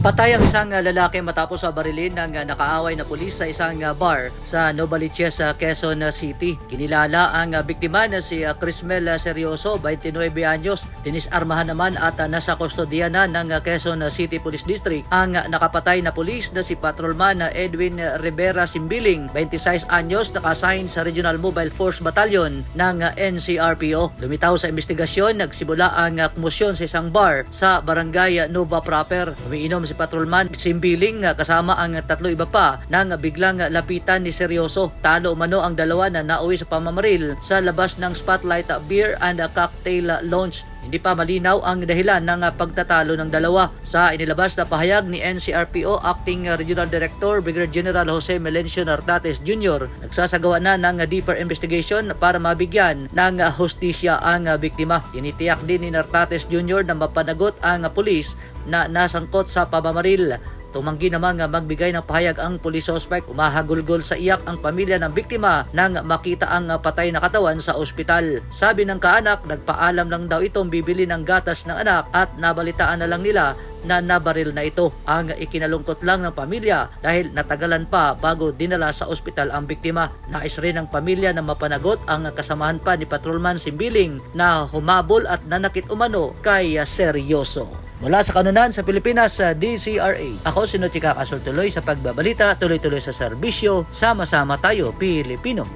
Patay ang isang uh, lalaki matapos sa barilin ng uh, nakaaway na pulis sa isang uh, bar sa Novaliches, Quezon City. Kinilala ang biktima na si Crismel Seryoso, 29 anyos. Tinisarmahan naman at nasa kustodiya na ng Quezon City Police District ang nakapatay na pulis na si Patrolman Edwin Rivera Simbiling, 26 anyos, nakasign sa Regional Mobile Force Battalion ng NCRPO. Lumitaw sa investigasyon, nagsimula ang kumusyon sa isang bar sa Barangay Nova Proper. Umiinom si Patrolman Simbiling kasama ang tatlo iba pa nang biglang lapitan ni Seryoso. Talo umano ang dalawa na nauwi sa pamamaril sa labas ng Spotlight Beer and Cocktail Lounge. Hindi pa malinaw ang dahilan ng pagtatalo ng dalawa. Sa inilabas na pahayag ni NCRPO Acting Regional Director Brigadier General Jose Melencio Nartates Jr. nagsasagawa na ng deeper investigation para mabigyan ng hustisya ang biktima. Tinitiyak din ni Nartates Jr. na mapanagot ang pulis na nasangkot sa pamamaril. Tumanggi namang magbigay ng pahayag ang police suspect. Umahagulgol sa iyak ang pamilya ng biktima nang makita ang patay na katawan sa ospital. Sabi ng kaanak, nagpaalam lang daw itong bibili ng gatas ng anak at nabalitaan na lang nila na nabaril na ito. Ang ikinalungkot lang ng pamilya dahil natagalan pa bago dinala sa ospital ang biktima. Nais rin ng pamilya na mapanagot ang kasamahan pa ni Patrolman Simbiling na humabol at nanakit umano kay Seryoso. Mula sa kanunan sa Pilipinas sa DCRA. Ako si Notika Kasul tuloy sa pagbabalita, tuloy-tuloy sa serbisyo, sama-sama tayo Pilipino.